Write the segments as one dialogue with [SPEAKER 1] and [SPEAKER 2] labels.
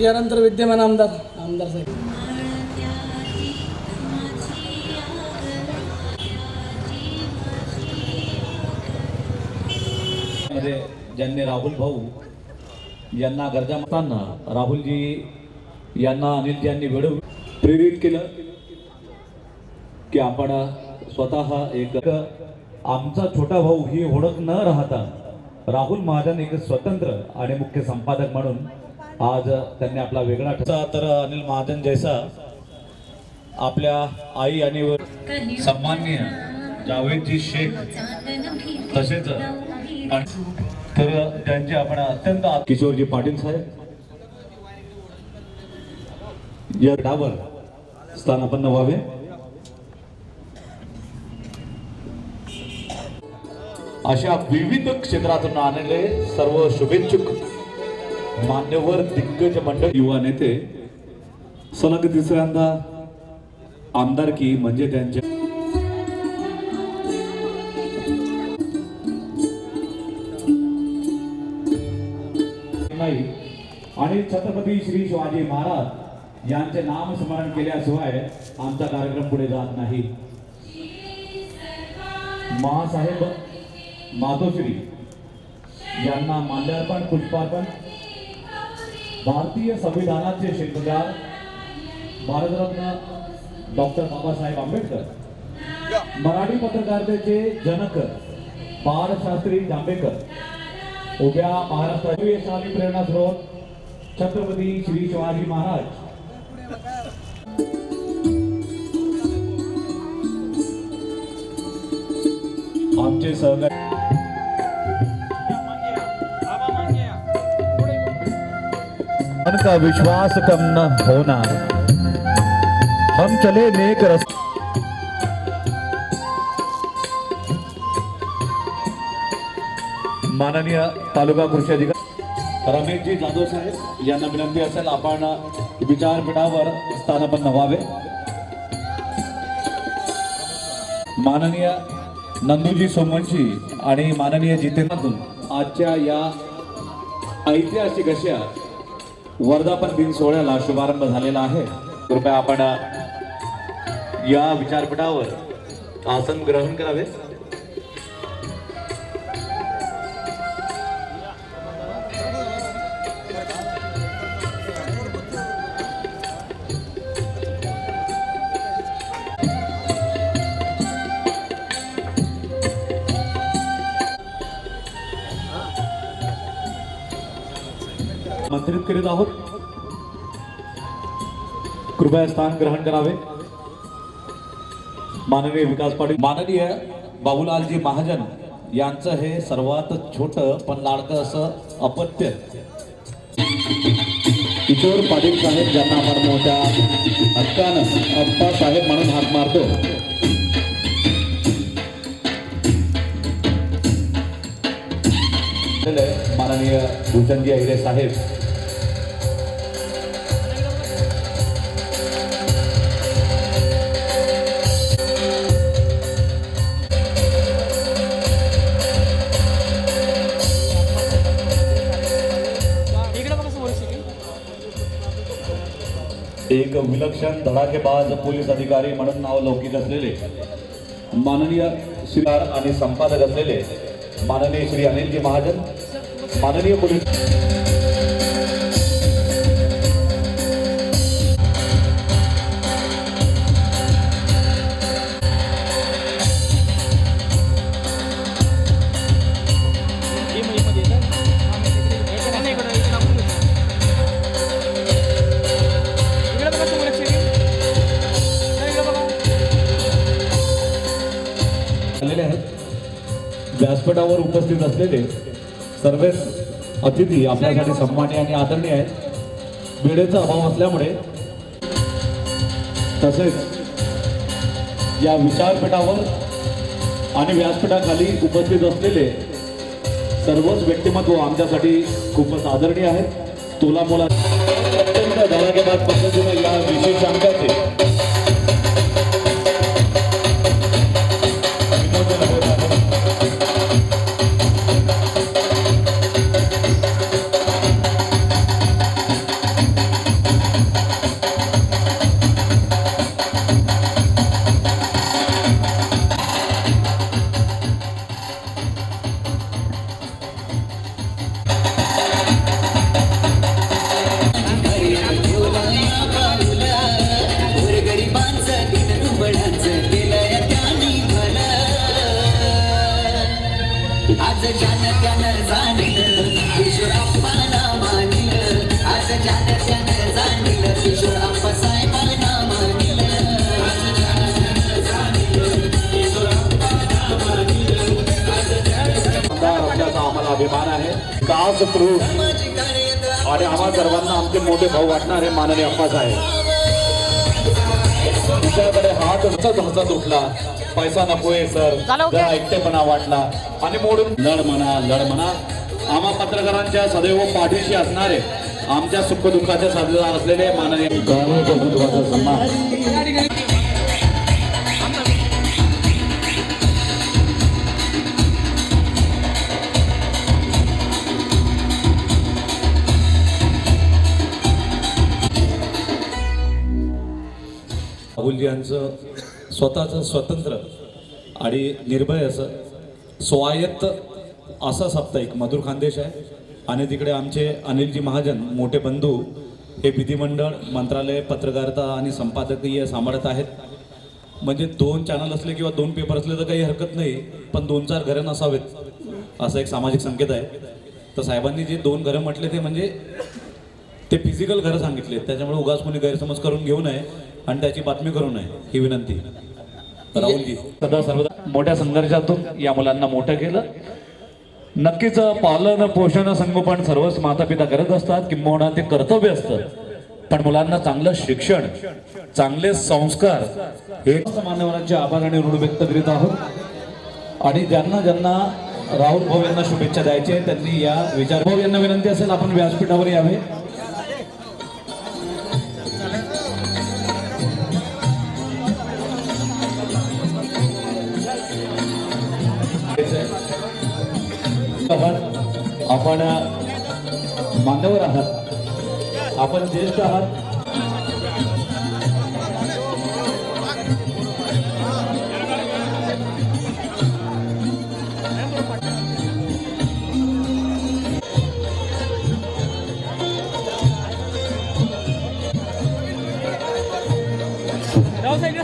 [SPEAKER 1] यानंतर विद्यमान आमदार आमदार साहेब.
[SPEAKER 2] मध्ये ज्यांनी राहुल भाऊ यांना गरजा असताना राहुलजी यांना अनिलजी यांनी वेळ प्रेरित केलं की आपण स्वतः एक आमचा छोटा भाऊ ही ओळख न राहता राहुल महाजन एक स्वतंत्र आणि मुख्य संपादक म्हणून आज त्यांनी आपला वेगळा ठसा तर अनिल महाजन जैसा आपल्या आई आणि सन्माननीय जावेदजी शेख तसेच तर त्यांचे आपण अत्यंत किशोरजी पाटील साहेब. या गटावर स्थानापन्न व्हावे अशा विविध क्षेत्रातून आलेले सर्व शुभेच्छुक मान्यवर दिग्गज मंडळ. युवा नेते सलग तिसऱ्यांदा आमदारकी म्हणजे त्यांच्या नाही. आणि छत्रपती श्री शिवाजी महाराज यांचे नाम स्मरण केल्याशिवाय आमचा कार्यक्रम पुढे जात नाही. महासाहेब मातोश्री यांना माल्यार्पण पुष्पार्पण भारतीय संविधानाचे शिल्पकार भारतरत्न डॉक्टर बाबासाहेब आंबेडकर. मराठी पत्रकारितेचे जनक बाळशास्त्री जांभेकर. उभ्या महाराष्ट्राची प्रेरणा स्रोत छत्रपती श्री शिवाजी महाराज. आमचे सहकारी भगवान का विश्वास कम न होना। हम चले नेक रस माननीय तालुका कृषी अधिकारी रमेशजी जाधव साहेब यांना विनंती असेल आपण विचारपीठावर स्थानापन्न व्हावे. माननीय नंदूजी सोमवंशी आणि माननीय जितेंद्रातून आजच्या या ऐतिहासिक अशा वर्धापन दिन सोहळ्याला शुभारंभ झालेला आहे. कृपया आपण या विचारपटावर आसन ग्रहण करावे. आमंत्रित करीत आहोत. कृपया स्थान ग्रहण करावे. माननीय विकास पाटील माननीय बाबूलालजी महाजन यांचं हे सर्वात छोट पण लाडकं असं अपत्य. किशोर पाटील साहेब ज्यांना आपण मोठ्या हक्कानं अप्पा साहेब म्हणून हात मारतो. माननीय भूषणजी अहिरे साहेब विलक्षण धडाकेबाज पोलीस अधिकारी म्हणून नाव लौकिक असलेले माननीय शिकार आणि संपादक असलेले माननीय श्री अनिलजी महाजन माननीय पोलीस व्यासपीठावर उपस्थित असलेले सर्वच अतिथी आपल्यासाठी सन्मान्य आणि आदरणीय आहेत. वेळेचा अभाव असल्यामुळे तसेच या विचारपीठावर आणि व्यासपीठाखाली उपस्थित असलेले सर्वच व्यक्तिमत्व आमच्यासाठी खूपच आदरणीय आहेत. तोला मोला अत्यंत धडाकेबाज पद्धतीने या विशेष आम्हाला अभिमान आहे. काज प्रूफ आणि आम्हा सर्वांना आमचे मोठे भाऊ वाटणारे माननीय अप्पासाहेब तुझ्याकडे हात हसत हसत उठला. पैसा नकोय सर. जरा एकटेपणा वाटला. आणि मोडून लढ म्हणा लढ म्हणा. आम्हा पत्रकारांच्या सदैव पाठीशी असणारे आमच्या सुखदुःखाचे साथीदार असलेले माननीय सन्मान. राहुलजी यांचं स्वतःचं स्वतंत्र आणि निर्भय असं स्वायत्त असा साप्ताहिक मधुर खानदेश आहे. आणि तिकडे आमचे अनिलजी महाजन मोठे बंधू हे विधिमंडळ मंत्रालय पत्रकारिता आणि संपादकीय सांभाळत आहेत. म्हणजे दोन चॅनल असले किंवा दोन पेपर असले तर काही हरकत नाही पण दोन चार घरं नसावेत असा एक सामाजिक संकेत आहे. तर साहेबांनी जे दोन घरं म्हटले ते म्हणजे ते फिजिकल घरं सांगितले त्याच्यामुळे उगाच कोणी गैरसमज करून घेऊ नये आणि त्याची बातमी करू नये ही विनंती. राहुलजी सदा सर्वदा. मोठ्या संघर्षातून या मुलांना मोठं केलं. नक्कीच पालन पोषण संगोपन सर्वच माता पिता करत असतात किंबहुना ते कर्तव्य असतं. पण मुलांना चांगलं शिक्षण चांगले संस्कार हे मान्यवरांचे आभार आणि ऋण व्यक्त करीत आहोत. आणि ज्यांना ज्यांना राहुल भाऊ यांना शुभेच्छा द्यायचे त्यांनी या विचार भाऊ यांना विनंती असेल आपण व्यासपीठावर यावे. आपण मान्यवर आहात. आपण ज्येष्ठ आहात.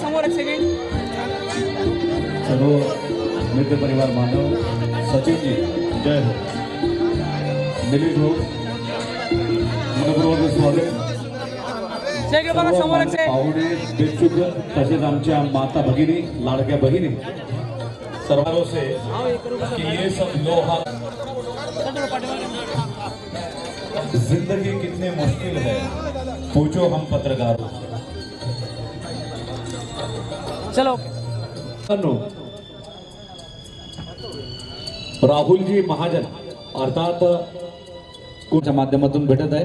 [SPEAKER 1] समोर
[SPEAKER 2] सर्व मित्र परिवार मानव सचिवजी जय हो. भाऊ मनपूर्वक स्वागत पाहुणे तसेच आमच्या माता भगिनी लाडक्या बहिणी सर्वांनो से कि ये सब लोहा ज़िंदगी कितने मुश्किल है पूछो हम पत्रकार
[SPEAKER 1] चलो
[SPEAKER 2] राहुल जी महाजन अर्थात कोणत्या माध्यमातून भेटत आहे.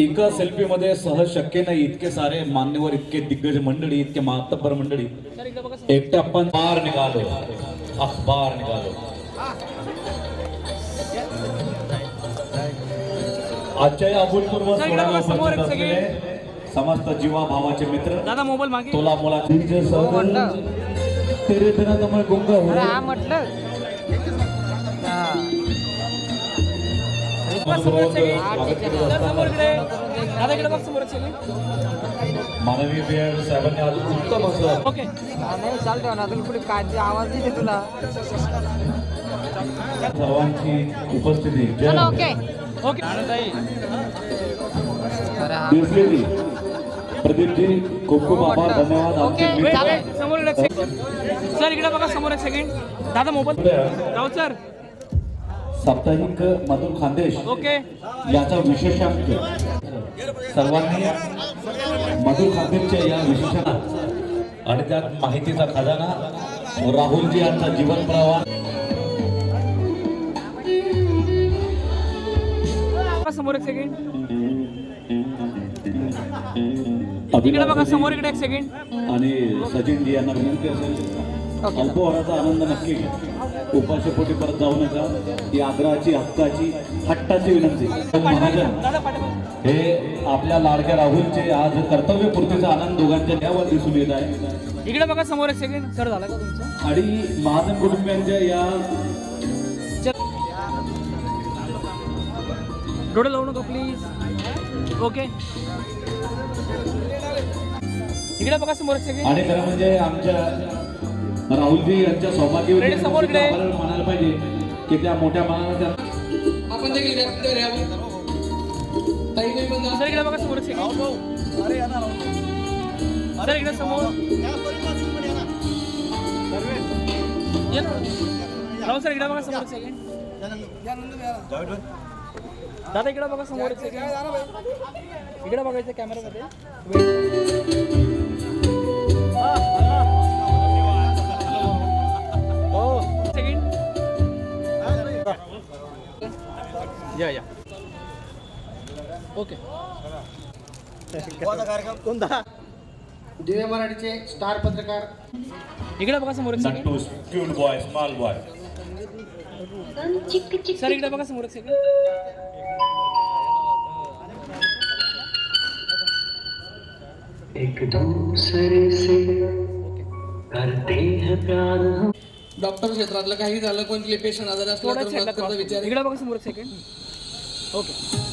[SPEAKER 2] एका सेल्फी मध्ये सहज शक्य नाही इतके सारे मान्यवर इतके दिग्गज मंडळी इतके मातब्बर मंडळी.
[SPEAKER 1] सर इकडे बघा
[SPEAKER 2] एकटे आपण बार निघालो. अखबार निघालो. आजच्या या अभूतपूर्व सोहळ्याला समस्त जीवा भावाचे मित्र.
[SPEAKER 1] दादा मोबाईल मागे.
[SPEAKER 2] तोला मोला तेरे बिना तो मैं गुंगा हूँ.
[SPEAKER 3] हा म्हटलं.
[SPEAKER 2] मानवी वेळ साहेबांनी आज उत्तम असं
[SPEAKER 1] ओके.
[SPEAKER 3] हा, नाही चालतो ना तुला पुढे काय आवाज देते तुला.
[SPEAKER 2] सर्वांची उपस्थिती. हो.
[SPEAKER 3] ओके.
[SPEAKER 1] ओके.
[SPEAKER 3] हा.
[SPEAKER 2] दिसलेली प्रदीपजी खूप खूप आभार धन्यवाद.
[SPEAKER 3] ओके.
[SPEAKER 1] समोर सर इकडे बघा समोर एक सेकंड दादा मोबाईल. राव सर.
[SPEAKER 2] साप्ताहिक मधुर खानदेश
[SPEAKER 1] ओके.
[SPEAKER 2] याचा विशेषांक सर्वांनी मधुर खानदेशच्या या विशेषांक आणि त्यात माहितीचा खजाना राहुलजी यांचा जीवन प्रवास
[SPEAKER 1] समोर एक सेकंड इकडे बघा समोर इकडे एक सेकंड
[SPEAKER 2] आणि सचिनजी यांना विनंती असेल. अल्पवराचा आनंद नक्की. घ्या उपाशीपोटी परत जाऊ नका. ही आग्रहाची हक्काची हट्टाची विनंती. महाजन हे आपल्या लाडक्या राहुलचे आज कर्तव्य पूर्तीचा आनंद दोघांच्या त्यावर दिसून येत आहे.
[SPEAKER 1] इकडे बघा समोर एक सेकंड सर झाला का तुमचं?
[SPEAKER 2] आणि महाजन कुटुंबियांच्या या
[SPEAKER 1] डोळे लावू नका प्लीज ओके इकडे बघा समोर
[SPEAKER 2] आणि खरं म्हणजे आमच्या राहुलजी यांच्या सौभाग्यवती. आपल्याला म्हणायला पाहिजे की त्या मोठ्या मनानं त्या
[SPEAKER 4] आपण देखील व्यक्त करावं
[SPEAKER 1] सर इकडे बघा समोर सर इकडे समोर. ये ना. राहुल सर इकडे बघा समोर एक सेकंड दादा इकडे बघा समोर इकडे बघायचं कॅमेरामध्ये या या. ओके
[SPEAKER 4] दिव्य मराठीचे स्टार पत्रकार.
[SPEAKER 1] इकडे बघा समोर
[SPEAKER 5] बॉय स्मॉल बॉय
[SPEAKER 1] सर इकडे बघा समोर एक सेकंड
[SPEAKER 6] एक दूसरे से करते हैं प्यार
[SPEAKER 4] डॉक्टर क्षेत्रातलं काही झालं कोणते पेशंट आजारी असलं तर मग त्याचा विचार
[SPEAKER 1] इकडे बघा समोर सेकंड ओके